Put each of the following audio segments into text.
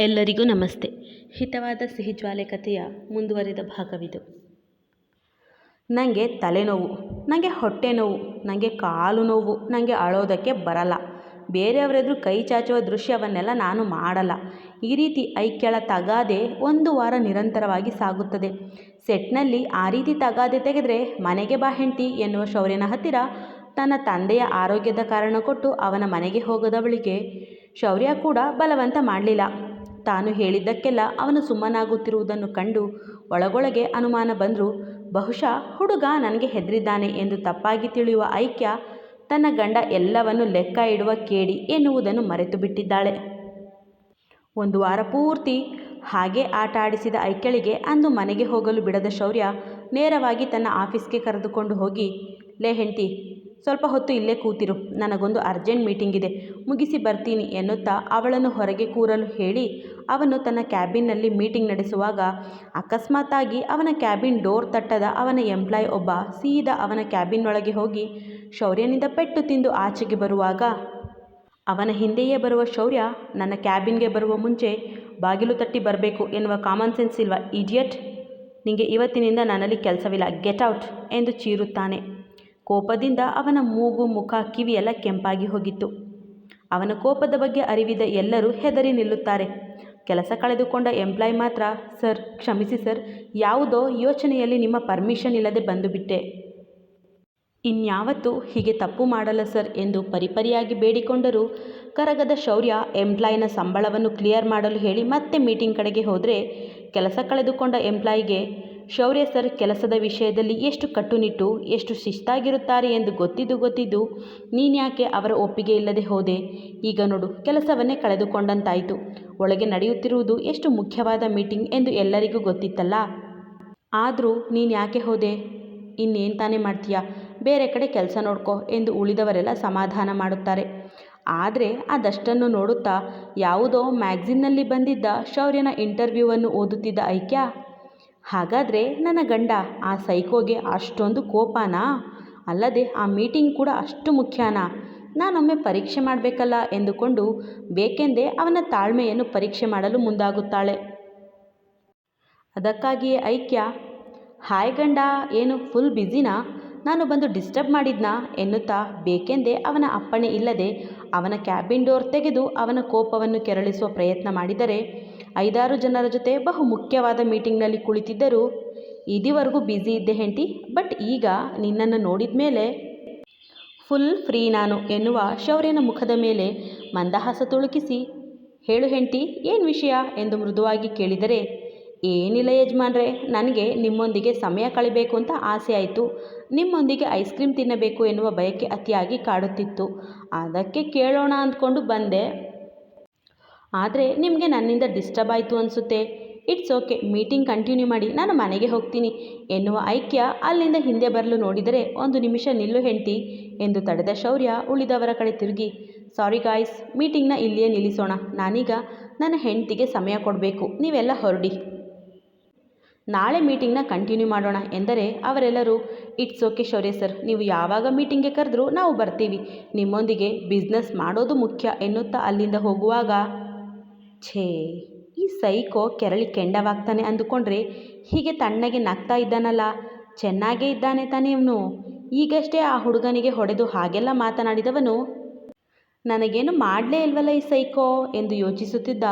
ಎಲ್ಲರಿಗೂ ನಮಸ್ತೆ. ಹಿತವಾದ ಸಿಹಿ ಜ್ವಾಲೆ ಕಥೆಯ ಮುಂದುವರಿದ ಭಾಗವಿದು. ನನಗೆ ತಲೆನೋವು ನನಗೆ ಹೊಟ್ಟೆ ನೋವು ನನಗೆ ಕಾಲು ನೋವು ನನಗೆ ಅಳೋದಕ್ಕೆ ಬರಲ್ಲ. ಬೇರೆಯವರೆದುರು ಕೈ ಚಾಚುವ ದೃಶ್ಯವನ್ನೆಲ್ಲ ನಾನು ಮಾಡಲ್ಲ. ಈ ರೀತಿ ಐಕ್ಯಳ ತಗಾದೆ ಒಂದು ವಾರ ನಿರಂತರವಾಗಿ ಸಾಗುತ್ತದೆ. ಸೆಟ್ನಲ್ಲಿ ಆ ರೀತಿ ತಗಾದೆ ತೆಗೆದರೆ ಮನೆಗೆ ಬಾ ಹೆಂಡ್ತಿ ಎನ್ನುವ ಶೌರ್ಯನ ಹತ್ತಿರ ತನ್ನ ತಂದೆಯ ಆರೋಗ್ಯದ ಕಾರಣ ಕೊಟ್ಟು ಅವನ ಮನೆಗೆ ಹೋಗದವಳಿಗೆ ಶೌರ್ಯ ಕೂಡ ಬಲವಂತ ಮಾಡಲಿಲ್ಲ. ತಾನು ಹೇಳಿದ್ದಕ್ಕೆಲ್ಲ ಅವನು ಸುಮ್ಮನಾಗುತ್ತಿರುವುದನ್ನು ಕಂಡು ಒಳಗೊಳಗೆ ಅನುಮಾನ ಬಂದರೂ, ಬಹುಶಃ ಹುಡುಗ ನನಗೆ ಹೆದರಿದ್ದಾನೆ ಎಂದು ತಪ್ಪಾಗಿ ತಿಳಿಯುವ ಐಕ್ಯ ತನ್ನ ಗಂಡ ಎಲ್ಲವನ್ನು ಲೆಕ್ಕ ಇಡುವ ಕೇಡಿ ಎನ್ನುವುದನ್ನು ಮರೆತು ಬಿಟ್ಟಿದ್ದಾಳೆ ಒಂದು ವಾರ ಪೂರ್ತಿ ಹಾಗೆ ಆಟ ಆಡಿಸಿದ ಐಕ್ಯಳಿಗೆ ಅಂದು ಮನೆಗೆ ಹೋಗಲು ಬಿಡದ ಶೌರ್ಯ ನೇರವಾಗಿ ತನ್ನ ಆಫೀಸ್ಗೆ ಕರೆದುಕೊಂಡು ಹೋಗಿ, ಲೇ ಹೆಂಡ್ತಿ, ಸ್ವಲ್ಪ ಹೊತ್ತು ಇಲ್ಲೇ ಕೂತಿರು, ನನಗೊಂದು ಅರ್ಜೆಂಟ್ ಮೀಟಿಂಗ್ ಇದೆ, ಮುಗಿಸಿ ಬರ್ತೀನಿ ಎನ್ನುತ್ತಾ ಅವಳನ್ನು ಹೊರಗೆ ಕೂರಲು ಹೇಳಿ ಅವನು ತನ್ನ ಕ್ಯಾಬಿನ್ನಲ್ಲಿ ಮೀಟಿಂಗ್ ನಡೆಸುವಾಗ ಅಕಸ್ಮಾತ್ತಾಗಿ ಅವನ ಕ್ಯಾಬಿನ್ ಡೋರ್ ತಟ್ಟದ ಅವನ ಎಂಪ್ಲಾಯ್ ಒಬ್ಬ ಸೀದಾ ಅವನ ಕ್ಯಾಬಿನ್ ಒಳಗೆ ಹೋಗಿ ಶೌರ್ಯನಿಂದ ಪೆಟ್ಟು ತಿಂದು ಆಚೆಗೆ ಬರುವಾಗ, ಅವನ ಹಿಂದೆಯೇ ಬರುವ ಶೌರ್ಯ ನನ್ನ ಕ್ಯಾಬಿನ್ಗೆ ಬರುವ ಮುಂಚೆ ಬಾಗಿಲು ತಟ್ಟಿ ಬರಬೇಕು ಎನ್ನುವ ಕಾಮನ್ ಸೆನ್ಸ್ ಇಲ್ವಾ ಇಡಿಯಟ್ ನಿಮಗೆ ಇವತ್ತಿನಿಂದ ನನ್ನಲ್ಲಿ ಕೆಲಸವಿಲ್ಲ ಗೆಟ್ ಔಟ್ ಎಂದು ಚೀರುತ್ತಾನೆ. ಕೋಪದಿಂದ ಅವನ ಮೂಗು, ಮುಖ ಕಿವಿಯೆಲ್ಲ ಕೆಂಪಾಗಿ ಹೋಗಿತ್ತು. ಅವನ ಕೋಪದ ಬಗ್ಗೆ ಅರಿವಿದ ಎಲ್ಲರೂ ಹೆದರಿ ನಿಲ್ಲುತ್ತಾರೆ. ಕೆಲಸ ಕಳೆದುಕೊಂಡ ಎಂಪ್ಲಾಯ್ ಮಾತ್ರ, ಸರ್, ಕ್ಷಮಿಸಿ ಸರ್, ಯಾವುದೋ ಯೋಚನೆಯಲ್ಲಿ ನಿಮ್ಮ ಪರ್ಮಿಷನ್ ಇಲ್ಲದೆ ಬಂದುಬಿಟ್ಟೆ. ಇನ್ಯಾವತ್ತೂ ಹೀಗೆ ತಪ್ಪು ಮಾಡಲ್ಲ ಸರ್ ಎಂದು ಪರಿಪರಿಯಾಗಿ ಬೇಡಿಕೊಂಡರೂ, ಕರಗದ ಶೌರ್ಯ ಎಂಪ್ಲಾಯಿನ ಸಂಬಳವನ್ನು ಕ್ಲಿಯರ್ ಮಾಡಲು ಹೇಳಿ ಮತ್ತೆ ಮೀಟಿಂಗ್ ಕಡೆಗೆ ಹೋದರೆ, ಕೆಲಸ ಕಳೆದುಕೊಂಡ ಎಂಪ್ಲಾಯ್ಗೆ ಶೌರ್ಯ ಸರ್ ಕೆಲಸದ ವಿಷಯದಲ್ಲಿ ಎಷ್ಟು ಕಟ್ಟುನಿಟ್ಟು, ಎಷ್ಟು ಶಿಸ್ತಾಗಿರುತ್ತಾರೆ ಎಂದು ಗೊತ್ತಿದ್ದು ಗೊತ್ತಿದ್ದು ನೀನ್ಯಾಕೆ ಅವರ ಒಪ್ಪಿಗೆ ಇಲ್ಲದೆ ಹೋದೆ? ಈಗ ನೋಡು, ಕೆಲಸವನ್ನೇ ಕಳೆದುಕೊಂಡಂತಾಯಿತು. ಒಳಗೆ ನಡೆಯುತ್ತಿರುವುದು ಎಷ್ಟು ಮುಖ್ಯವಾದ ಮೀಟಿಂಗ್ ಎಂದು ಎಲ್ಲರಿಗೂ ಗೊತ್ತಿತ್ತಲ್ಲ? ಆದರೂ ನೀನು ಯಾಕೆ ಹೋದೆ? ಇನ್ನೇನು ತಾನೇ ಮಾಡ್ತೀಯಾ? ಬೇರೆ ಕಡೆ ಕೆಲಸ ನೋಡ್ಕೋ ಎಂದು ಉಳಿದವರೆಲ್ಲ ಸಮಾಧಾನ ಮಾಡುತ್ತಾರೆ. ಆದರೆ ಅದಷ್ಟನ್ನು ನೋಡುತ್ತಾ ಯಾವುದೋ ಮ್ಯಾಗ್ಝಿನ್ನಲ್ಲಿ ಬಂದಿದ್ದ ಶೌರ್ಯನ ಇಂಟರ್ವ್ಯೂವನ್ನು ಓದುತ್ತಿದ್ದ ಐಕ್ಯ ಹಾಗಾದರೆ ನನ್ನ ಗಂಡ ಆ ಸೈಕೋಗೆ ಅಷ್ಟೊಂದು ಕೋಪನಾ? ಅಲ್ಲದೆ ಆ ಮೀಟಿಂಗ್ ಕೂಡ ಅಷ್ಟು ಮುಖ್ಯನಾ? ನಾನೊಮ್ಮೆ ಪರೀಕ್ಷೆ ಮಾಡಬೇಕಲ್ಲ ಎಂದುಕೊಂಡು ಬೇಕೆಂದೇ ಅವನ ತಾಳ್ಮೆಯನ್ನು ಪರೀಕ್ಷೆ ಮಾಡಲು ಮುಂದಾಗುತ್ತಾಳೆ. ಅದಕ್ಕಾಗಿಯೇ ಐಕ್ಯ, ಹಾಯ್ ಗಂಡ, ಏನು ಫುಲ್ ಬ್ಯುಸಿನಾ ನಾನು ಬಂದು ಡಿಸ್ಟರ್ಬ್ ಮಾಡಿದ್ನಾ? ಎನ್ನುತ್ತಾ ಬೇಕೆಂದೇ ಅವನ ಅಪ್ಪಣೆ ಇಲ್ಲದೆ ಅವನ ಕ್ಯಾಬಿನ್ ಡೋರ್ ತೆಗೆದು ಅವನ ಕೋಪವನ್ನು ಕೆರಳಿಸುವ ಪ್ರಯತ್ನ ಮಾಡಿದರೆ ಐದಾರು ಜನರ ಜೊತೆ ಬಹು ಮುಖ್ಯವಾದ ಮೀಟಿಂಗ್ನಲ್ಲಿ ಕುಳಿತಿದ್ದರೂ. ಇದುವರೆಗೂ ಬ್ಯುಸಿ ಇದ್ದೆ ಹೆಂಡತಿ, ಬಟ್ ಈಗ ನಿನ್ನನ್ನು ನೋಡಿದ ಮೇಲೆ ಫುಲ್ ಫ್ರೀ ನಾನು ಎನ್ನುವ ಶೌರ್ಯನ ಮುಖದ ಮೇಲೆ ಮಂದಹಾಸ ತುಳುಕಿಸಿ, ಹೇಳು ಹೆಂಡತಿ, ಏನು ವಿಷಯ? ಎಂದು ಮೃದುವಾಗಿ ಕೇಳಿದರೆ, ಏನಿಲ್ಲ ಯಜಮಾನ್ರೆ, ನನಗೆ ನಿಮ್ಮೊಂದಿಗೆ ಸಮಯ ಕಳಿಬೇಕು ಅಂತ ಆಸೆ ಆಯಿತು. ನಿಮ್ಮೊಂದಿಗೆ ಐಸ್ ಕ್ರೀಮ್ ತಿನ್ನಬೇಕು ಎನ್ನುವ ಬಯಕೆ ಅತಿಯಾಗಿ ಕಾಡುತ್ತಿತ್ತು. ಅದಕ್ಕೆ ಕೇಳೋಣ ಅಂದ್ಕೊಂಡು ಬಂದೆ. ಆದರೆ ನಿಮಗೆ ನನ್ನಿಂದ ಡಿಸ್ಟರ್ಬ್ ಆಯಿತು ಅನಿಸುತ್ತೆ. ಇಟ್ಸ್ ಓಕೆ ಮೀಟಿಂಗ್ ಕಂಟಿನ್ಯೂ ಮಾಡಿ ನಾನು ಮನೆಗೆ ಹೋಗ್ತೀನಿ. ಎನ್ನುವ ಐಕ್ಯ ಅಲ್ಲಿಂದ ಹಿಂದೆ ಬರಲು ನೋಡಿದರೆ ಒಂದು ನಿಮಿಷ ನಿಲ್ಲು ಹೆಂಡ್ತಿ ಎಂದು ತಡೆದ ಶೌರ್ಯ ಉಳಿದವರ ಕಡೆ ತಿರುಗಿ. ಸಾರಿ ಗಾಯ್ಸ್ ಮೀಟಿಂಗ್ನ ಇಲ್ಲಿಯೇ ನಿಲ್ಲಿಸೋಣ. ನಾನೀಗ ನನ್ನ ಹೆಂಡ್ತಿಗೆ ಸಮಯ ಕೊಡಬೇಕು. ನೀವೆಲ್ಲ ಹೊರಡಿ. ನಾಳೆ ಮೀಟಿಂಗ್ನ ಕಂಟಿನ್ಯೂ ಮಾಡೋಣ ಎಂದರೆ ಅವರೆಲ್ಲರೂ ಇಟ್ಸ್ ಓಕೆ ಶೌರ್ಯ ಸರ್ ನೀವು ಯಾವಾಗ ಮೀಟಿಂಗ್ಗೆ ಕರೆದ್ರೂ ನಾವು ಬರ್ತೀವಿ. ನಿಮ್ಮೊಂದಿಗೆ ಬಿಸ್ನೆಸ್ ಮಾಡೋದು ಮುಖ್ಯ ಎನ್ನುತ್ತಾ ಅಲ್ಲಿಂದ ಹೋಗುವಾಗ ಛೇ, ಈ ಸೈಕೋ ಕೆರಳಿ ಕೆಂಡವಾಗ್ತಾನೆ ಅಂದುಕೊಂಡ್ರೆ ಹೀಗೆ ತಣ್ಣಗೆ ನಗ್ತಾ ಇದ್ದಾನಲ್ಲ? ಚೆನ್ನಾಗೇ ಇದ್ದಾನೆ ತಾನೇ ಇವನು ಈಗಷ್ಟೇ ಆ ಹುಡುಗನಿಗೆ ಹೊಡೆದು ಹಾಗೆಲ್ಲ ಮಾತನಾಡಿದವನು. ನನಗೇನು ಮಾಡಲೇ ಇಲ್ವಲ್ಲ ಈ ಸೈಕೋ ಎಂದು ಯೋಚಿಸುತ್ತಿದ್ದ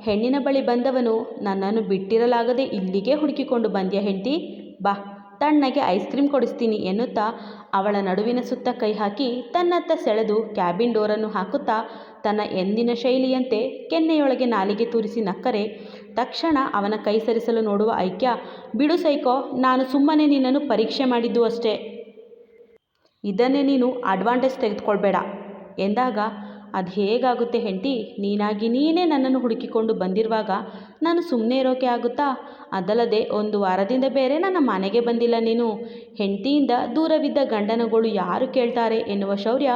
ಹೆಣ್ಣಿನ ಬಳಿ ಬಂದವನು, ನನ್ನನ್ನು ಬಿಟ್ಟಿರಲಾಗದೆ ಇಲ್ಲಿಗೆ ಹುಡುಕಿಕೊಂಡು ಬಂದ್ಯ ಹೆಂಡ್ತಿ? ಬಾ. ತಣ್ಣಗೆ ಐಸ್ ಕ್ರೀಮ್ ಕೊಡಿಸ್ತೀನಿ ಎನ್ನುತ್ತಾ ಅವಳ ನಡುವಿನ ಸುತ್ತ ಕೈ ಹಾಕಿ ತನ್ನತ್ತ ಸೆಳೆದು ಕ್ಯಾಬಿನ್ ಡೋರನ್ನು ಹಾಕುತ್ತಾ ತನ್ನ ಎಂದಿನ ಶೈಲಿಯಂತೆ ಕೆನ್ನೆಯೊಳಗೆ ನಾಲಿಗೆ ತೂರಿಸಿ ನಕ್ಕರೆ, ತಕ್ಷಣ ಅವನ ಕೈ ಸರಿಸಲು ನೋಡುವ ಐಕ್ಯ, ಬಿಡು ಸೈಕೋ, ನಾನು ಸುಮ್ಮನೆ ನಿನ್ನನ್ನು ಪರೀಕ್ಷೆ ಮಾಡಿದ್ದು ಅಷ್ಟೇ. ಇದನ್ನೇ ನೀನು ಅಡ್ವಾಂಟೇಜ್ ತೆಗೆದುಕೊಳ್ಬೇಡ ಎಂದಾಗ ಅದು ಹೇಗಾಗುತ್ತೆ ಹೆಂಡತಿ? ನೀನಾಗಿ ನೀನೇ ನನ್ನನ್ನು ಹುಡುಕಿಕೊಂಡು ಬಂದಿರುವಾಗ ನಾನು ಸುಮ್ಮನೆ ಇರೋಕೆ ಆಗುತ್ತಾ? ಅದಲ್ಲದೆ ಒಂದು ವಾರದಿಂದ ಬೇರೆ ನನ್ನ ಮನೆಗೆ ಬಂದಿಲ್ಲ ನೀನು. ಹೆಂಡತಿಯಿಂದ ದೂರವಿದ್ದ ಗಂಡನಗಳು ಯಾರು ಕೇಳ್ತಾರೆ ಎನ್ನುವ ಶೌರ್ಯ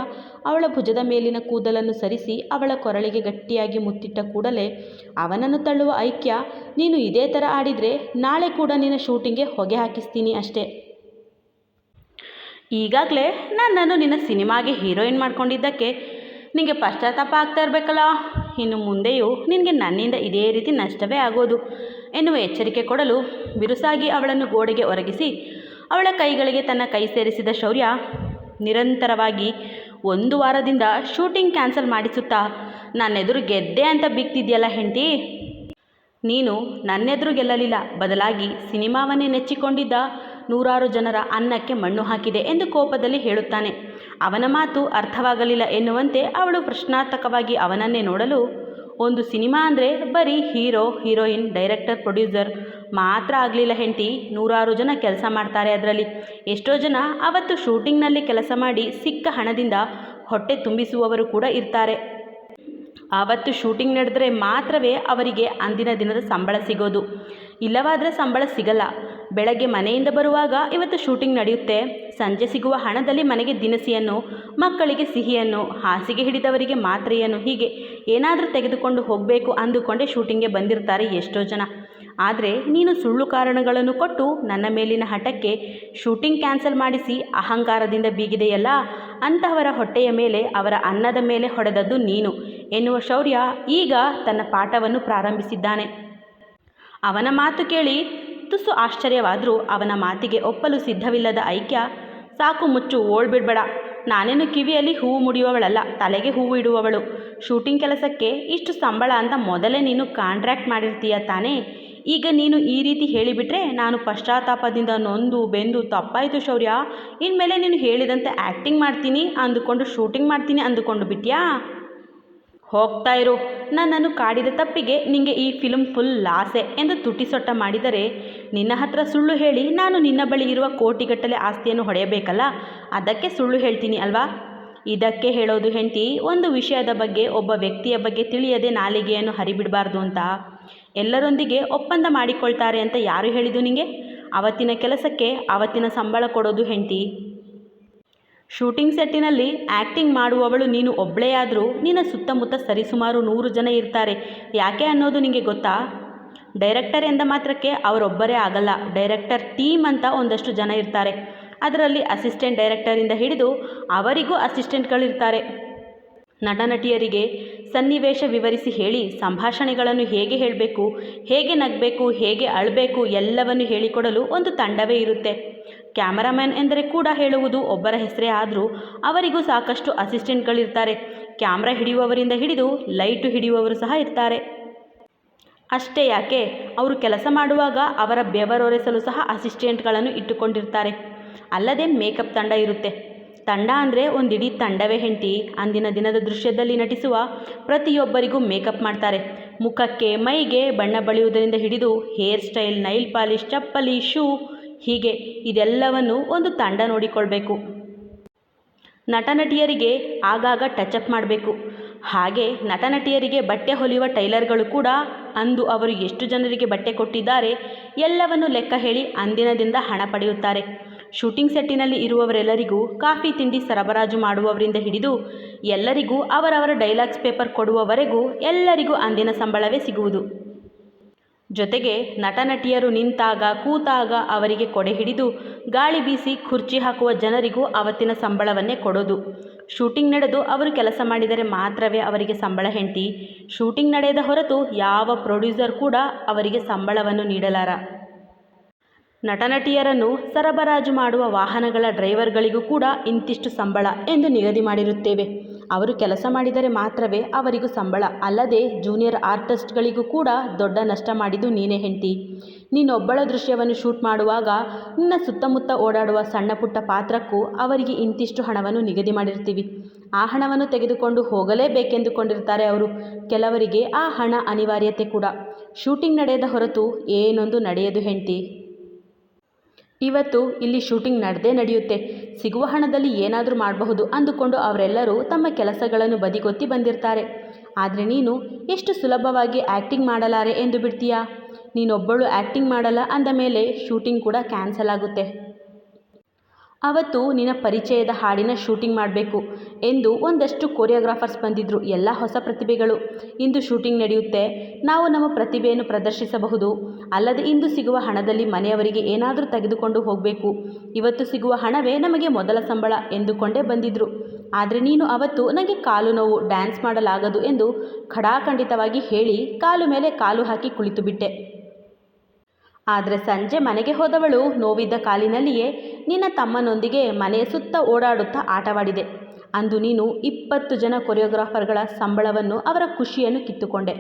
ಅವಳ ಭುಜದ ಮೇಲಿನ ಕೂದಲನ್ನು ಸರಿಸಿ ಅವಳ ಕೊರಳಿಗೆ ಗಟ್ಟಿಯಾಗಿ ಮುತ್ತಿಟ್ಟ ಕೂಡಲೇ ಅವನನ್ನು ತಳ್ಳುವ ಐಕ್ಯ, ನೀನು ಇದೇ ಥರ ಆಡಿದರೆ ನಾಳೆ ಕೂಡ ನಿನ್ನ ಶೂಟಿಂಗ್ಗೆ ಹೊಗೆ ಹಾಕಿಸ್ತೀನಿ ಅಷ್ಟೇ. ಈಗಾಗಲೇ ನನ್ನನ್ನು ನಿನ್ನ ಸಿನಿಮಾಗೆ ಹೀರೋಯಿನ್ ಮಾಡ್ಕೊಂಡಿದ್ದಕ್ಕೆ ನಿಮಗೆ ಪಶ್ಚಾತ್ತಾಪ ಆಗ್ತಾ ಇರಬೇಕಲ್ಲ? ಇನ್ನು ಮುಂದೆಯೂ ನಿನಗೆ ನನ್ನಿಂದ ಇದೇ ರೀತಿ ನಷ್ಟವೇ ಆಗೋದು. ಎನ್ನುವ ಎಚ್ಚರಿಕೆ ಕೊಡಲು ಬಿರುಸಾಗಿ ಅವಳನ್ನು ಗೋಡೆಗೆ ಒರಗಿಸಿ, ಅವಳ ಕೈಗಳಿಗೆ ತನ್ನ ಕೈ ಸೇರಿಸಿದ ಶೌರ್ಯ ನಿರಂತರವಾಗಿ ಒಂದು ವಾರದಿಂದ ಶೂಟಿಂಗ್ ಕ್ಯಾನ್ಸಲ್ ಮಾಡಿಸುತ್ತಾ, ನನ್ನೆದುರು ಗೆದ್ದೆ ಅಂತ ಬಿಕ್ತಿದ್ಯಲ್ಲ ಹೆಂಡತಿ? ನೀನು ನನ್ನೆದುರು ಗೆಲ್ಲಲಿಲ್ಲ. ಬದಲಾಗಿ ಸಿನಿಮಾವನ್ನೇ ನೆಚ್ಚಿಕೊಂಡಿದ್ದ ನೂರಾರು ಜನರ ಅನ್ನಕ್ಕೆ ಮಣ್ಣು ಹಾಕಿದೆ ಎಂದು ಕೋಪದಲ್ಲಿ ಹೇಳುತ್ತಾನೆ. ಅವನ ಮಾತು ಅರ್ಥವಾಗಲಿಲ್ಲ ಎನ್ನುವಂತೆ ಅವಳು ಪ್ರಶ್ನಾರ್ಥಕವಾಗಿ ಅವನನ್ನೇ ನೋಡಲು, ಒಂದು ಸಿನಿಮಾ ಅಂದರೆ ಬರೀ ಹೀರೋ, ಹೀರೋಯಿನ್, ಡೈರೆಕ್ಟರ್, ಪ್ರೊಡ್ಯೂಸರ್ ಮಾತ್ರ ಆಗಲಿಲ್ಲ ಹೆಂಡತಿ. ನೂರಾರು ಜನ ಕೆಲಸ ಮಾಡ್ತಾರೆ ಅದರಲ್ಲಿ. ಎಷ್ಟೋ ಜನ ಅವತ್ತು ಶೂಟಿಂಗ್ನಲ್ಲಿ ಕೆಲಸ ಮಾಡಿ ಸಿಕ್ಕ ಹಣದಿಂದ ಹೊಟ್ಟೆ ತುಂಬಿಸುವವರು ಕೂಡ ಇರ್ತಾರೆ. ಆವತ್ತು ಶೂಟಿಂಗ್ ನಡೆದರೆ ಮಾತ್ರವೇ ಅವರಿಗೆ ಅಂದಿನ ದಿನದ ಸಂಬಳ ಸಿಗೋದು. ಇಲ್ಲವಾದರೆ ಸಂಬಳ ಸಿಗಲ್ಲ. ಬೆಳಗ್ಗೆ ಮನೆಯಿಂದ ಬರುವಾಗ ಇವತ್ತು ಶೂಟಿಂಗ್ ನಡೆಯುತ್ತೆ. ಸಂಜೆ ಸಿಗುವ ಹಣದಲ್ಲಿ ಮನೆಗೆ ದಿನಸಿಯನ್ನು, ಮಕ್ಕಳಿಗೆ ಸಿಹಿಯನ್ನು, ಹಾಸಿಗೆ ಹಿಡಿದವರಿಗೆ ಮಾತ್ರೆಯನ್ನು, ಹೀಗೆ ಏನಾದರೂ ತೆಗೆದುಕೊಂಡು ಹೋಗಬೇಕು ಅಂದುಕೊಂಡೇ ಶೂಟಿಂಗ್ಗೆ ಬಂದಿರ್ತಾರೆ ಎಷ್ಟೋ ಜನ. ಆದರೆ ನೀನು ಸುಳ್ಳು ಕಾರಣಗಳನ್ನು ಕೊಟ್ಟು ನನ್ನ ಮೇಲಿನ ಹಠಕ್ಕೆ ಶೂಟಿಂಗ್ ಕ್ಯಾನ್ಸಲ್ ಮಾಡಿಸಿ ಅಹಂಕಾರದಿಂದ ಬೀಗಿದೆಯಲ್ಲ? ಅಂತಹವರ ಹೊಟ್ಟೆಯ ಮೇಲೆ, ಅವರ ಅನ್ನದ ಮೇಲೆ ಹೊಡೆದದ್ದು ನೀನು. ಎನ್ನುವ ಶೌರ್ಯ ಈಗ ತನ್ನ ಪಾಠವನ್ನು ಪ್ರಾರಂಭಿಸಿದ್ದಾನೆ. ಅವನ ಮಾತು ಕೇಳಿ ತುಸು ಆಶ್ಚರ್ಯವಾದರೂ ಅವನ ಮಾತಿಗೆ ಒಪ್ಪಲು ಸಿದ್ಧವಿಲ್ಲದ ಐಕ್ಯ, ಸಾಕು ಮುಚ್ಚು, ಓಡ್ಬಿಡ್ಬೇಡ. ನಾನೇನು ಕಿವಿಯಲ್ಲಿ ಹೂವು ಮುಡಿಯುವವಳಲ್ಲ, ತಲೆಗೆ ಹೂವು ಇಡುವವಳು. ಶೂಟಿಂಗ್ ಕೆಲಸಕ್ಕೆ ಇಷ್ಟು ಸಂಬಳ ಅಂತ ಮೊದಲೇ ನೀನು ಕಾಂಟ್ರ್ಯಾಕ್ಟ್ ಮಾಡಿರ್ತೀಯ ತಾನೇ? ಈಗ ನೀನು ಈ ರೀತಿ ಹೇಳಿಬಿಟ್ರೆ ನಾನು ಪಶ್ಚಾತ್ತಾಪದಿಂದ ನೊಂದು ಬೆಂದು ತಪ್ಪಾಯಿತು ಶೌರ್ಯ. ಇನ್ಮೇಲೆ ನೀನು ಹೇಳಿದಂತೆ ಆ್ಯಕ್ಟಿಂಗ್ ಮಾಡ್ತೀನಿ ಅಂದುಕೊಂಡು ಶೂಟಿಂಗ್ ಮಾಡ್ತೀನಿ ಅಂದುಕೊಂಡು ಬಿಟ್ಯಾ? ಹೋಗ್ತಾ ಇರು. ನನ್ನನ್ನು ಕಾಡಿದ ತಪ್ಪಿಗೆ ನಿಂಗೆ ಈ ಫಿಲ್ಮ್ ಫುಲ್ ಲಾಸೆ ಎಂದು ತುಟಿಸೊಟ್ಟ ಮಾಡಿದರೆ ನಿನ್ನ ಹತ್ರ ಸುಳ್ಳು ಹೇಳಿ ನಾನು ನಿನ್ನ ಬಳಿ ಇರುವ ಕೋಟಿಗಟ್ಟಲೆ ಆಸ್ತಿಯನ್ನು ಹೊಡೆಯಬೇಕಲ್ಲ? ಅದಕ್ಕೆ ಸುಳ್ಳು ಹೇಳ್ತೀನಿ ಅಲ್ವಾ? ಇದಕ್ಕೆ ಹೇಳೋದು ಹೆಂಡತಿ, ಒಂದು ವಿಷಯದ ಬಗ್ಗೆ ಒಬ್ಬ ವ್ಯಕ್ತಿಯ ಬಗ್ಗೆ ತಿಳಿಯದೆ ನಾಲಿಗೆಯನ್ನು ಹರಿಬಿಡಬಾರ್ದು ಅಂತ. ಎಲ್ಲರೊಂದಿಗೆ ಒಪ್ಪಂದ ಮಾಡಿಕೊಳ್ತಾರೆ ಅಂತ ಯಾರು ಹೇಳಿದು ನಿಂಗೆ? ಅವತ್ತಿನ ಕೆಲಸಕ್ಕೆ ಅವತ್ತಿನ ಸಂಬಳ ಕೊಡೋದು ಹೆಂಡತಿ. ಶೂಟಿಂಗ್ ಸೆಟ್ಟಿನಲ್ಲಿ ಆ್ಯಕ್ಟಿಂಗ್ ಮಾಡುವವಳು ನೀನು ಒಬ್ಬಳೇ ಆದರೂ ನಿನ್ನ ಸುತ್ತಮುತ್ತ ಸರಿಸುಮಾರು ನೂರು ಜನ ಇರ್ತಾರೆ. ಯಾಕೆ ಅನ್ನೋದು ನಿಮಗೆ ಗೊತ್ತಾ? ಡೈರೆಕ್ಟರ್ ಎಂದ ಮಾತ್ರಕ್ಕೆ ಅವರೊಬ್ಬರೇ ಆಗಲ್ಲ. ಡೈರೆಕ್ಟರ್ ಟೀಮ್ ಅಂತ ಒಂದಷ್ಟು ಜನ ಇರ್ತಾರೆ. ಅದರಲ್ಲಿ ಅಸಿಸ್ಟೆಂಟ್ ಡೈರೆಕ್ಟರಿಂದ ಹಿಡಿದು ಅವರಿಗೂ ಅಸಿಸ್ಟೆಂಟ್ಗಳಿರ್ತಾರೆ ನಟ ನಟಿಯರಿಗೆ ಸನ್ನಿವೇಶ ವಿವರಿಸಿ ಹೇಳಿ, ಸಂಭಾಷಣೆಗಳನ್ನು ಹೇಗೆ ಹೇಳಬೇಕು, ಹೇಗೆ ನಗಬೇಕು, ಹೇಗೆ ಅಳಬೇಕು ಎಲ್ಲವನ್ನು ಹೇಳಿಕೊಡಲು ಒಂದು ತಂಡವೇ ಇರುತ್ತೆ. ಕ್ಯಾಮರಾಮ್ಯಾನ್ ಎಂದರೆ ಕೂಡ ಹೇಳುವುದು ಒಬ್ಬರ ಹೆಸರೇ ಆದರೂ ಅವರಿಗೂ ಸಾಕಷ್ಟು ಅಸಿಸ್ಟೆಂಟ್ಗಳಿರ್ತಾರೆ. ಕ್ಯಾಮ್ರಾ ಹಿಡಿಯುವವರಿಂದ ಹಿಡಿದು ಲೈಟು ಹಿಡಿಯುವವರು ಸಹ ಇರ್ತಾರೆ. ಅಷ್ಟೇ ಯಾಕೆ, ಅವರು ಕೆಲಸ ಮಾಡುವಾಗ ಅವರ ಬೆವರೊರೆಸಲು ಸಹ ಅಸಿಸ್ಟೆಂಟ್ಗಳನ್ನು ಇಟ್ಟುಕೊಂಡಿರ್ತಾರೆ. ಅಲ್ಲದೆ ಮೇಕಪ್ ತಂಡ ಇರುತ್ತೆ. ತಂಡ ಅಂದರೆ ಒಂದಿಡೀ ತಂಡವೇ ಹೆಂಡತಿ. ಅಂದಿನ ದಿನದ ದೃಶ್ಯದಲ್ಲಿ ನಟಿಸುವ ಪ್ರತಿಯೊಬ್ಬರಿಗೂ ಮೇಕಪ್ ಮಾಡ್ತಾರೆ. ಮುಖಕ್ಕೆ ಮೈಗೆ ಬಣ್ಣ ಬಳಿಯುವುದರಿಂದ ಹಿಡಿದು ಹೇರ್ ಸ್ಟೈಲ್, ನೈಲ್ ಪಾಲಿಶ್, ಚಪ್ಪಲಿ, ಶೂ ಹೀಗೆ ಇದೆಲ್ಲವನ್ನು ಒಂದು ತಂಡ ನೋಡಿಕೊಳ್ಬೇಕು. ನಟ ನಟಿಯರಿಗೆ ಆಗಾಗ ಟಚಪ್ ಮಾಡಬೇಕು. ಹಾಗೆ ನಟ ನಟಿಯರಿಗೆ ಬಟ್ಟೆ ಹೊಲಿಯುವ ಟೈಲರ್ಗಳು ಕೂಡ ಅಂದು ಅವರು ಎಷ್ಟು ಜನರಿಗೆ ಬಟ್ಟೆ ಕೊಟ್ಟಿದ್ದಾರೆ ಎಲ್ಲವನ್ನು ಲೆಕ್ಕ ಹೇಳಿ ಅಂದಿನದಿಂದ ಹಣ ಪಡೆಯುತ್ತಾರೆ. ಶೂಟಿಂಗ್ ಸೆಟ್ಟಿನಲ್ಲಿ ಇರುವವರೆಲ್ಲರಿಗೂ ಕಾಫಿ ತಿಂಡಿ ಸರಬರಾಜು ಮಾಡುವವರಿಂದ ಹಿಡಿದು ಎಲ್ಲರಿಗೂ ಅವರವರ ಡೈಲಾಗ್ಸ್ ಪೇಪರ್ ಕೊಡುವವರೆಗೂ ಎಲ್ಲರಿಗೂ ಅಂದಿನ ಸಂಬಳವೇ ಸಿಗುವುದು. ಜೊತೆಗೆ ನಟ ನಟಿಯರು ನಿಂತಾಗ ಕೂತಾಗ ಅವರಿಗೆ ಕೊಡೆ ಹಿಡಿದು ಗಾಳಿ ಬೀಸಿ ಕುರ್ಚಿ ಹಾಕುವ ಜನರಿಗೂ ಅವತ್ತಿನ ಸಂಬಳವನ್ನೇ ಕೊಡೋದು. ಶೂಟಿಂಗ್ ನಡೆದು ಅವರು ಕೆಲಸ ಮಾಡಿದರೆ ಮಾತ್ರವೇ ಅವರಿಗೆ ಸಂಬಳ ಹೆಂಡತಿ. ಶೂಟಿಂಗ್ ನಡೆಯದ ಹೊರತು ಯಾವ ಪ್ರೊಡ್ಯೂಸರ್ ಕೂಡ ಅವರಿಗೆ ಸಂಬಳವನ್ನು ನೀಡಲಾರ. ನಟನಟಿಯರನ್ನು ಸರಬರಾಜು ಮಾಡುವ ವಾಹನಗಳ ಡ್ರೈವರ್ಗಳಿಗೂ ಕೂಡ ಇಂತಿಷ್ಟು ಸಂಬಳ ಎಂದು ನಿಗದಿ ಮಾಡಿರುತ್ತೇವೆ. ಅವರು ಕೆಲಸ ಮಾಡಿದರೆ ಮಾತ್ರವೇ ಅವರಿಗೂ ಸಂಬಳ. ಅಲ್ಲದೆ ಜೂನಿಯರ್ ಆರ್ಟಿಸ್ಟ್ಗಳಿಗೂ ಕೂಡ ದೊಡ್ಡ ನಷ್ಟ ಮಾಡಿದ್ದು ನೀನೇ ಹೆಂಡತಿ. ನೀನೊಬ್ಬಳ ದೃಶ್ಯವನ್ನು ಶೂಟ್ ಮಾಡುವಾಗ ನಿನ್ನ ಸುತ್ತಮುತ್ತ ಓಡಾಡುವ ಸಣ್ಣ ಪುಟ್ಟ ಪಾತ್ರಕ್ಕೂ ಅವರಿಗೆ ಇಂತಿಷ್ಟು ಹಣವನ್ನು ನಿಗದಿ ಮಾಡಿರ್ತೀವಿ. ಆ ಹಣವನ್ನು ತೆಗೆದುಕೊಂಡು ಹೋಗಲೇಬೇಕೆಂದುಕೊಂಡಿರ್ತಾರೆ ಅವರು. ಕೆಲವರಿಗೆ ಆ ಹಣ ಅನಿವಾರ್ಯತೆ ಕೂಡ. ಶೂಟಿಂಗ್ ನಡೆಯದ ಹೊರತು ಏನೊಂದು ನಡೆಯದು ಹೆಂಡತಿ. ಇವತ್ತು ಇಲ್ಲಿ ಶೂಟಿಂಗ್ ನಡೆದೇ ನಡೆಯುತ್ತೆ. ಸಿಗುವ ಹಣದಲ್ಲಿ ಏನಾದರೂ ಮಾಡಬಹುದು ಅಂದುಕೊಂಡು ಅವರೆಲ್ಲರೂ ತಮ್ಮ ಕೆಲಸಗಳನ್ನು ಬದಿಗೊತ್ತಿ ಬಂದಿರ್ತಾರೆ. ಆದರೆ ನೀನು ಎಷ್ಟು ಸುಲಭವಾಗಿ ಆ್ಯಕ್ಟಿಂಗ್ ಮಾಡಲಾರೆ ಎಂದು ಬಿಡ್ತೀಯಾ? ನೀನೊಬ್ಬಳು ಆ್ಯಕ್ಟಿಂಗ್ ಮಾಡಲ್ಲ ಅಂದ ಮೇಲೆ ಶೂಟಿಂಗ್ ಕೂಡ ಕ್ಯಾನ್ಸಲ್ ಆಗುತ್ತೆ. ಅವತ್ತು ನಿನ್ನ ಪರಿಚಯದ ಹಾಡಿನ ಶೂಟಿಂಗ್ ಮಾಡಬೇಕು ಎಂದು ಒಂದಷ್ಟು ಕೊರಿಯೋಗ್ರಾಫರ್ಸ್ ಬಂದಿದ್ದರು ಎಲ್ಲ ಹೊಸ ಪ್ರತಿಭೆಗಳು. ಇಂದು ಶೂಟಿಂಗ್ ನಡೆಯುತ್ತೆ. ನಾವು ನಮ್ಮ ಪ್ರತಿಭೆಯನ್ನು ಪ್ರದರ್ಶಿಸಬಹುದು. ಅಲ್ಲದೆ ಇಂದು ಸಿಗುವ ಹಣದಲ್ಲಿ ಮನೆಯವರಿಗೆ ಏನಾದರೂ ತೆಗೆದುಕೊಂಡು ಹೋಗಬೇಕು. ಇವತ್ತು ಸಿಗುವ ಹಣವೇ ನಮಗೆ ಮೊದಲ ಸಂಬಳ ಎಂದುಕೊಂಡೇ ಬಂದಿದ್ದರು ಆದರೆ ನೀನು ಅವತ್ತು ನನಗೆ ಕಾಲು ನೋವು, ಡ್ಯಾನ್ಸ್ ಮಾಡಲಾಗದು ಎಂದು ಖಡಾಖಂಡಿತವಾಗಿ ಹೇಳಿ ಕಾಲು ಮೇಲೆ ಕಾಲು ಹಾಕಿ ಕುಳಿತು ಬಿಟ್ಟೆ ಆದರೆ ಸಂಜೆ ಮನೆಗೆ ಹೋದವಳು ನೋವಿದ್ದ ಕಾಲಿನಲ್ಲಿಯೇ ನಿನ್ನ ತಮ್ಮನೊಂದಿಗೆ ಮನೆಯ ಸುತ್ತ ಓಡಾಡುತ್ತಾ ಆಟವಾಡಿದೆ. ಅಂದು ನೀನು ಇಪ್ಪತ್ತು ಜನ ಕೊರಿಯೋಗ್ರಾಫರ್ಗಳ ಸಂಬಳವನ್ನು ಅವರ ಖುಷಿಯನ್ನು ಕಿತ್ತುಕೊಂಡೆ.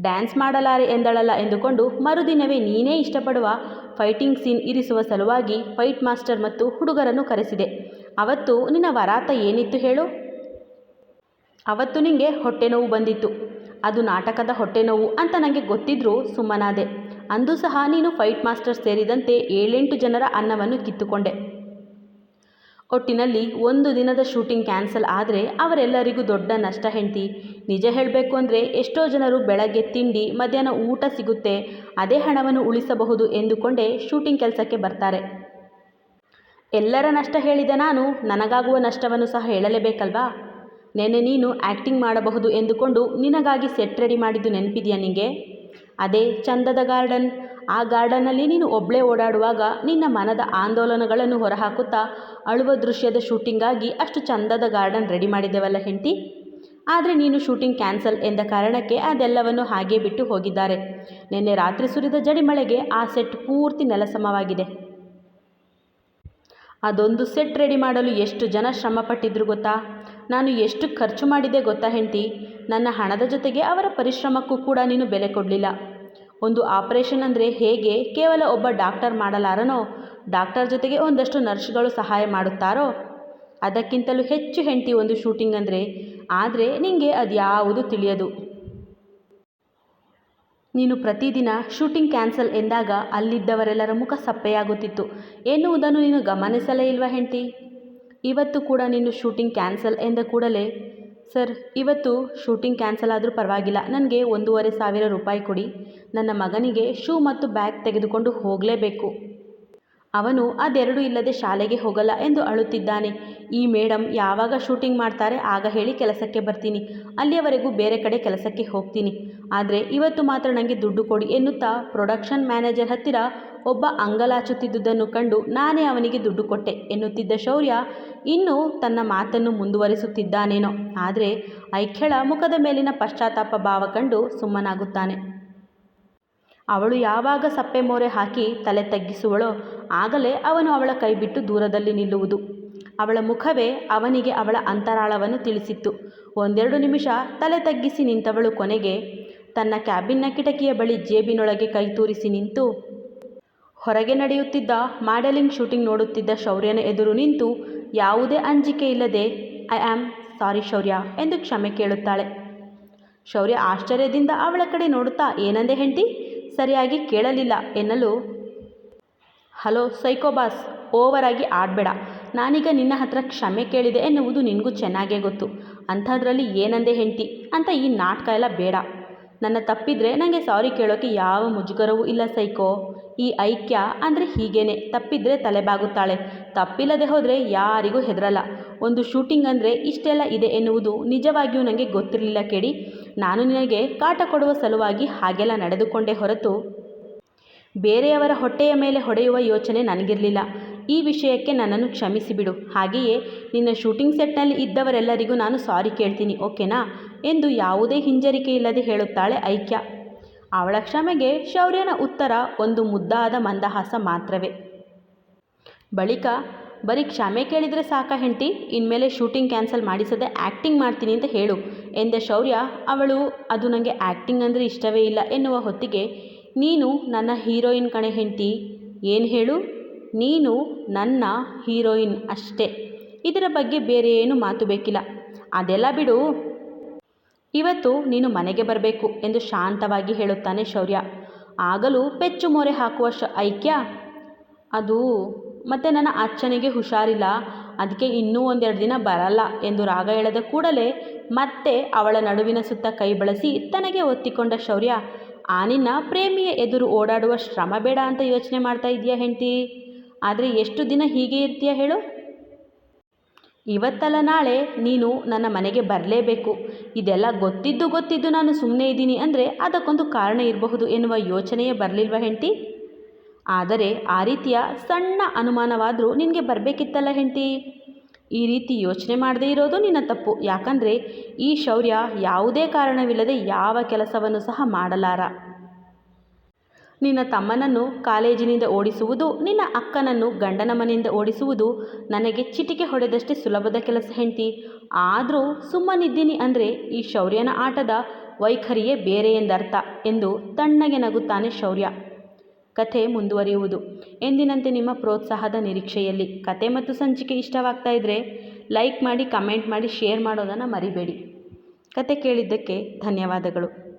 ಡ್ಯಾನ್ಸ್ ಮಾಡಲಾರೆ ಎಂದಳಲ್ಲ ಎಂದುಕೊಂಡು ಮರುದಿನವೇ ನೀನೇ ಇಷ್ಟಪಡುವ ಫೈಟಿಂಗ್ ಸೀನ್ ಇರಿಸುವ ಸಲುವಾಗಿ ಫೈಟ್ ಮಾಸ್ಟರ್ ಮತ್ತು ಹುಡುಗರನ್ನು ಕರೆಸಿದೆ. ಅವತ್ತು ನಿನ್ನ ವರಾತ ಏನಿತ್ತು ಹೇಳು? ಅವತ್ತು ನಿನಗೆ ಹೊಟ್ಟೆ ನೋವು ಬಂದಿತ್ತು. ಅದು ನಾಟಕದ ಹೊಟ್ಟೆ ನೋವು ಅಂತ ನನಗೆ ಗೊತ್ತಿದ್ರೂ ಸುಮ್ಮನಾದೆ. ಅಂದು ಸಹ ನೀನು ಫೈಟ್ ಮಾಸ್ಟರ್ ಸೇರಿದಂತೆ ಏಳೆಂಟು ಜನರ ಅನ್ನವನ್ನು ಕಿತ್ತುಕೊಂಡೆ. ಒಟ್ಟಿನಲ್ಲಿ ಒಂದು ದಿನದ ಶೂಟಿಂಗ್ ಕ್ಯಾನ್ಸಲ್ ಆದರೆ ಅವರೆಲ್ಲರಿಗೂ ದೊಡ್ಡ ನಷ್ಟ ಹೆಂಡ್ತಿ. ನಿಜ ಹೇಳಬೇಕು ಅಂದರೆ ಎಷ್ಟೋ ಜನರು ಬೆಳಗ್ಗೆ ತಿಂಡಿ, ಮಧ್ಯಾಹ್ನ ಊಟ ಸಿಗುತ್ತೆ, ಅದೇ ಹಣವನ್ನು ಉಳಿಸಬಹುದು ಎಂದುಕೊಂಡೇ ಶೂಟಿಂಗ್ ಕೆಲಸಕ್ಕೆ ಬರ್ತಾರೆ. ಎಲ್ಲರ ನಷ್ಟ ಹೇಳಿದ ನಾನು, ನನಗಾಗುವ ನಷ್ಟವನ್ನು ಸಹ ಹೇಳಲೇಬೇಕಲ್ವಾ? ನೆನೆ ನೀನು ಆ್ಯಕ್ಟಿಂಗ್ ಮಾಡಬಹುದು ಎಂದುಕೊಂಡು ನಿನಗಾಗಿ ಸೆಟ್ ರೆಡಿ ಮಾಡಿದ್ದು ನೆನಪಿದೆಯಾ ನಿನಗೆ ಅದೇ ಚಂದದ ಗಾರ್ಡನ್. ಆ ಗಾರ್ಡನಲ್ಲಿ ನೀನು ಒಬ್ಬಳೇ ಓಡಾಡುವಾಗ ನಿನ್ನ ಮನದ ಆಂದೋಲನಗಳನ್ನು ಹೊರಹಾಕುತ್ತಾ ಅಳುವ ದೃಶ್ಯದ ಶೂಟಿಂಗಾಗಿ ಅಷ್ಟು ಚಂದದ ಗಾರ್ಡನ್ ರೆಡಿ ಮಾಡಿದ್ದೆವಲ್ಲ ಹೆಂಡತಿ? ಆದರೆ ನೀನು ಶೂಟಿಂಗ್ ಕ್ಯಾನ್ಸಲ್ ಎಂದ ಕಾರಣಕ್ಕೆ ಅದೆಲ್ಲವನ್ನು ಹಾಗೇ ಬಿಟ್ಟು ಹೋಗಿದ್ದಾರೆ. ನಿನ್ನೆ ರಾತ್ರಿ ಸುರಿದ ಜಡಿಮಳೆಗೆ ಆ ಸೆಟ್ ಪೂರ್ತಿ ನೆಲಸಮವಾಗಿದೆ. ಅದೊಂದು ಸೆಟ್ ರೆಡಿ ಮಾಡಲು ಎಷ್ಟು ಜನ ಶ್ರಮಪಟ್ಟಿದ್ರು ಗೊತ್ತಾ? ನಾನು ಎಷ್ಟು ಖರ್ಚು ಮಾಡಿದೆ ಗೊತ್ತಾ ಹೆಂಡತಿ? ನನ್ನ ಹಣದ ಜೊತೆಗೆ ಅವರ ಪರಿಶ್ರಮಕ್ಕೂ ಕೂಡ ನೀನು ಬೆಲೆ ಕೊಡಲಿಲ್ಲ. ಒಂದು ಆಪರೇಷನ್ ಅಂದರೆ ಹೇಗೆ ಕೇವಲ ಒಬ್ಬ ಡಾಕ್ಟರ್ ಮಾಡಲಾರನೋ, ಡಾಕ್ಟರ್ ಜೊತೆಗೆ ಒಂದಷ್ಟು ನರ್ಸ್ಗಳು ಸಹಾಯ ಮಾಡುತ್ತಾರೋ? ಅದಕ್ಕಿಂತಲೂ ಹೆಚ್ಚು ಹೆಂಡತಿ ಒಂದು ಶೂಟಿಂಗ್ ಅಂದರೆ, ಆದರೆ ನಿಮಗೆ ಅದ್ಯಾವುದು ತಿಳಿಯದು. ನೀನು ಪ್ರತಿದಿನ ಶೂಟಿಂಗ್ ಕ್ಯಾನ್ಸಲ್ ಎಂದಾಗ ಅಲ್ಲಿದ್ದವರೆಲ್ಲರ ಮುಖ ಸಪ್ಪೆಯಾಗುತ್ತಿತ್ತು. ಎನ್ನುವುದನ್ನು ನೀನು ಗಮನಿಸಲೇ ಇಲ್ವಾ ಹೆಂಡತಿ? ಇವತ್ತು ಕೂಡ ನೀನು ಶೂಟಿಂಗ್ ಕ್ಯಾನ್ಸಲ್ ಎಂದ ಕೂಡಲೇ ಸರ್, ಇವತ್ತು ಶೂಟಿಂಗ್ ಕ್ಯಾನ್ಸಲ್ ಆದರೂ ಪರವಾಗಿಲ್ಲ. ನನಗೆ ಒಂದೂವರೆ ಸಾವಿರ ರೂಪಾಯಿ ಕೊಡಿ. ನನ್ನ ಮಗನಿಗೆ ಶೂ ಮತ್ತು ಬ್ಯಾಗ್ ತೆಗೆದುಕೊಂಡು ಹೋಗಲೇಬೇಕು. ಅವನು ಅದೆರಡೂ ಇಲ್ಲದೆ ಶಾಲೆಗೆ ಹೋಗಲ್ಲ ಎಂದು ಅಳುತ್ತಿದ್ದಾನೆ. ಈ ಮೇಡಮ್ ಯಾವಾಗ ಶೂಟಿಂಗ್ ಮಾಡ್ತಾರೆ ಆಗ ಹೇಳಿ ಕೆಲಸಕ್ಕೆ ಬರ್ತೀನಿ. ಅಲ್ಲಿಯವರೆಗೂ ಬೇರೆ ಕಡೆ ಕೆಲಸಕ್ಕೆ ಹೋಗ್ತೀನಿ. ಆದರೆ ಇವತ್ತು ಮಾತ್ರ ನನಗೆ ದುಡ್ಡು ಕೊಡಿ ಎನ್ನುತ್ತಾ ಪ್ರೊಡಕ್ಷನ್ ಮ್ಯಾನೇಜರ್ ಹತ್ತಿರ ಒಬ್ಬ ಅಂಗಲಾಚುತ್ತಿದ್ದುದನ್ನು ಕಂಡು ನಾನೇ ಅವನಿಗೆ ದುಡ್ಡು ಕೊಟ್ಟೆ ಎನ್ನುತ್ತಿದ್ದ ಶೌರ್ಯ ಇನ್ನೂ ತನ್ನ ಮಾತನ್ನು ಮುಂದುವರಿಸುತ್ತಿದ್ದಾನೇನೋ. ಆದರೆ ಐಖ್ಯಳ ಮುಖದ ಮೇಲಿನ ಪಶ್ಚಾತ್ತಾಪ ಭಾವ ಕಂಡು ಸುಮ್ಮನಾಗುತ್ತಾನೆ. ಅವಳು ಯಾವಾಗ ಸಪ್ಪೆ ಮೋರೆ ಹಾಕಿ ತಲೆ ತಗ್ಗಿಸುವಳೋ ಆಗಲೇ ಅವನು ಅವಳ ಕೈಬಿಟ್ಟು ದೂರದಲ್ಲಿ ನಿಲ್ಲುವುದು. ಅವಳ ಮುಖವೇ ಅವನಿಗೆ ಅವಳ ಅಂತರಾಳವನ್ನು ತಿಳಿಸಿತ್ತು. ಒಂದೆರಡು ನಿಮಿಷ ತಲೆ ತಗ್ಗಿಸಿ ನಿಂತವಳು ಕೊನೆಗೆ ತನ್ನ ಕ್ಯಾಬಿನ್ನ ಕಿಟಕಿಯ ಬಳಿ ಜೇಬಿನೊಳಗೆ ಕೈ ತೂರಿಸಿ ನಿಂತು, ಹೊರಗೆ ನಡೆಯುತ್ತಿದ್ದ ಮಾಡೆಲಿಂಗ್ ಶೂಟಿಂಗ್ ನೋಡುತ್ತಿದ್ದ ಶೌರ್ಯನ ಎದುರು ನಿಂತು ಯಾವುದೇ ಅಂಜಿಕೆ ಇಲ್ಲದೆ ಐ ಆಮ್ ಸಾರಿ ಶೌರ್ಯ ಎಂದು ಕ್ಷಮೆ ಕೇಳುತ್ತಾಳೆ. ಶೌರ್ಯ ಆಶ್ಚರ್ಯದಿಂದ ಅವಳ ಕಡೆ ನೋಡುತ್ತಾ, ಏನಂದೆ ಹೆಂಡತಿ? ಸರಿಯಾಗಿ ಕೇಳಲಿಲ್ಲ ಎನ್ನಲು. ಹಲೋ ಸೈಕೋಬಾಸ್ ಓವರಾಗಿ ಆಡಬೇಡ. ನಾನೀಗ ನಿನ್ನ ಹತ್ರ ಕ್ಷಮೆ ಕೇಳಿದೆ ಎನ್ನುವುದು ನಿನಗೂ ಚೆನ್ನಾಗೇ ಗೊತ್ತು. ಅಂಥದ್ರಲ್ಲಿ ಏನಂದೆ ಹೆಂಡ್ತಿ ಅಂತ ಈ ನಾಟಕ ಎಲ್ಲ ಬೇಡ. ನನ್ನ ತಪ್ಪಿದ್ರೆ ನನಗೆ ಸಾರಿ ಕೇಳೋಕ್ಕೆ ಯಾವ ಮುಜುಗರವೂ ಇಲ್ಲ ಸೈಕೋ. ಈ ಐಕ್ಯ ಅಂದರೆ ಹೀಗೇನೆ, ತಪ್ಪಿದ್ರೆ ತಲೆಬಾಗುತ್ತಾಳೆ ತಪ್ಪಿಲ್ಲದೆ ಹೋದರೆ ಯಾರಿಗೂ ಹೆದರಲ್ಲ. ಒಂದು ಶೂಟಿಂಗ್ ಅಂದರೆ ಇಷ್ಟೆಲ್ಲ ಇದೆ ಎನ್ನುವುದು ನಿಜವಾಗಿಯೂ ನನಗೆ ಗೊತ್ತಿರಲಿಲ್ಲ ಕೇಳಿ. ನಾನು ನಿನಗೆ ಕಾಟ ಕೊಡುವ ಸಲುವಾಗಿ ಹಾಗೆಲ್ಲ ನಡೆದುಕೊಂಡೇ ಹೊರತು ಬೇರೆಯವರ ಹೊಟ್ಟೆಯ ಮೇಲೆ ಹೊಡೆಯುವ ಯೋಚನೆ ನನಗಿರಲಿಲ್ಲ. ಈ ವಿಷಯಕ್ಕೆ ನನ್ನನ್ನು ಕ್ಷಮಿಸಿಬಿಡು. ಹಾಗೆಯೇ ನಿನ್ನ ಶೂಟಿಂಗ್ ಸೆಟ್ನಲ್ಲಿ ಇದ್ದವರೆಲ್ಲರಿಗೂ ನಾನು ಸಾರಿ ಕೇಳ್ತೀನಿ, ಓಕೆನಾ? ಎಂದು ಯಾವುದೇ ಹಿಂಜರಿಕೆ ಇಲ್ಲದೆ ಹೇಳುತ್ತಾಳೆ ಐಕ್ಯ. ಅವಳ ಕ್ಷಮೆಗೆ ಶೌರ್ಯನ ಉತ್ತರ ಒಂದು ಮುದ್ದಾದ ಮಂದಹಾಸ ಮಾತ್ರವೇ. ಬಳಿಕ ಬರೀ ಕ್ಷಮೆ ಕೇಳಿದರೆ ಸಾಕ ಹೆಂಡತಿ, ಇನ್ಮೇಲೆ ಶೂಟಿಂಗ್ ಕ್ಯಾನ್ಸಲ್ ಮಾಡಿಸದೆ ಆ್ಯಕ್ಟಿಂಗ್ ಮಾಡ್ತೀನಿ ಅಂತ ಹೇಳು, ಎಂದ ಶೌರ್ಯ, ಅವಳು, ಅದು ನನಗೆ ಆ್ಯಕ್ಟಿಂಗ್ ಅಂದರೆ ಇಷ್ಟವೇ ಇಲ್ಲ ಎನ್ನುವ ಹೊತ್ತಿಗೆ, ನೀನು ನನ್ನ ಹೀರೋಯಿನ್ ಕಣೆ ಹೆಂಡತಿ, ಏನು ಹೇಳು? ನೀನು ನನ್ನ ಹೀರೋಯಿನ್ ಅಷ್ಟೇ. ಇದರ ಬಗ್ಗೆ ಬೇರೆ ಏನು ಮಾತು ಬೇಕಿಲ್ಲ. ಅದೆಲ್ಲ ಬಿಡು. ಇವತ್ತು ನೀನು ಮನೆಗೆ ಬರಬೇಕು ಎಂದು ಶಾಂತವಾಗಿ ಹೇಳುತ್ತಾನೆ ಶೌರ್ಯ. ಆಗಲೂ ಪೆಚ್ಚು ಮೊರೆ ಹಾಕುವ ಶ ಐಕ್ಯ? ಅದು ಮತ್ತು ನನ್ನ ಅಚ್ಚನಿಗೆ ಹುಷಾರಿಲ್ಲ. ಅದಕ್ಕೆ ಇನ್ನೂ ಒಂದೆರಡು ದಿನ ಬರಲ್ಲ ಎಂದು ರಾಗ ಎಳೆದ ಕೂಡಲೇ ಮತ್ತೆ ಅವಳ ನಡುವಿನ ಸುತ್ತ ಕೈ ಬಳಸಿ ತನಗೆ ಒತ್ತಿಕೊಂಡ ಶೌರ್ಯ ಆನಿನ ಪ್ರೇಮಿಯ ಎದುರು ಓಡಾಡುವ ಶ್ರಮ ಬೇಡ ಅಂತ ಯೋಚನೆ ಮಾಡ್ತಾ ಇದೆಯಾ ಹೆಂಡತಿ? ಆದರೆ ಎಷ್ಟು ದಿನ ಹೀಗೆ ಇರ್ತೀಯ ಹೇಳು? ಇವತ್ತಲ್ಲ ನಾಳೆ ನೀನು ನನ್ನ ಮನೆಗೆ ಬರಲೇಬೇಕು. ಇದೆಲ್ಲ ಗೊತ್ತಿದ್ದು ಗೊತ್ತಿದ್ದು ನಾನು ಸುಮ್ಮನೆ ಇದ್ದೀನಿ ಅಂದರೆ ಅದಕ್ಕೊಂದು ಕಾರಣ ಇರಬಹುದು ಎನ್ನುವ ಯೋಚನೆಯೇ ಬರಲಿಲ್ವ ಹೆಂಡತಿ? ಆದರೆ ಆ ರೀತಿಯ ಸಣ್ಣ ಅನುಮಾನವಾದರೂ ನಿನಗೆ ಬರಬೇಕಿತ್ತಲ್ಲ ಹೆಂಡತಿ? ಈ ರೀತಿ ಯೋಚನೆ ಮಾಡದೇ ಇರೋದು ನಿನ್ನ ತಪ್ಪು. ಯಾಕಂದರೆ ಈ ಶೌರ್ಯ ಯಾವುದೇ ಕಾರಣವಿಲ್ಲದೆ ಯಾವ ಕೆಲಸವನ್ನು ಸಹ ಮಾಡಲಾರ. ನಿನ್ನ ತಮ್ಮನನ್ನು ಕಾಲೇಜಿನಿಂದ ಓಡಿಸುವುದು, ನಿನ್ನ ಅಕ್ಕನನ್ನು ಗಂಡನ ಮನೆಯಿಂದ ಓಡಿಸುವುದು ನನಗೆ ಚಿಟಿಕೆ ಹೊಡೆದಷ್ಟೇ ಸುಲಭದ ಕೆಲಸ ಹೆಂಡತಿ. ಆದರೂ ಸುಮ್ಮನಿದ್ದೀನಿ ಅಂದರೆ ಈ ಶೌರ್ಯನ ಆಟದ ವೈಖರಿಯೇ ಬೇರೆ ಎಂದರ್ಥ ಎಂದು ತಣ್ಣಗೆ ನಗುತ್ತಾನೆ ಶೌರ್ಯ. ಕಥೆ ಮುಂದುವರಿಯುವುದು. ಎಂದಿನಂತೆ ನಿಮ್ಮ ಪ್ರೋತ್ಸಾಹದ ನಿರೀಕ್ಷೆಯಲ್ಲಿ ಕತೆ ಮತ್ತು ಸಂಚಿಕೆ ಇಷ್ಟವಾಗ್ತಾ ಇದ್ದರೆ ಲೈಕ್ ಮಾಡಿ, ಕಮೆಂಟ್ ಮಾಡಿ, ಶೇರ್ ಮಾಡೋದನ್ನು ಮರಿಬೇಡಿ. ಕತೆ ಕೇಳಿದ್ದಕ್ಕೆ ಧನ್ಯವಾದಗಳು.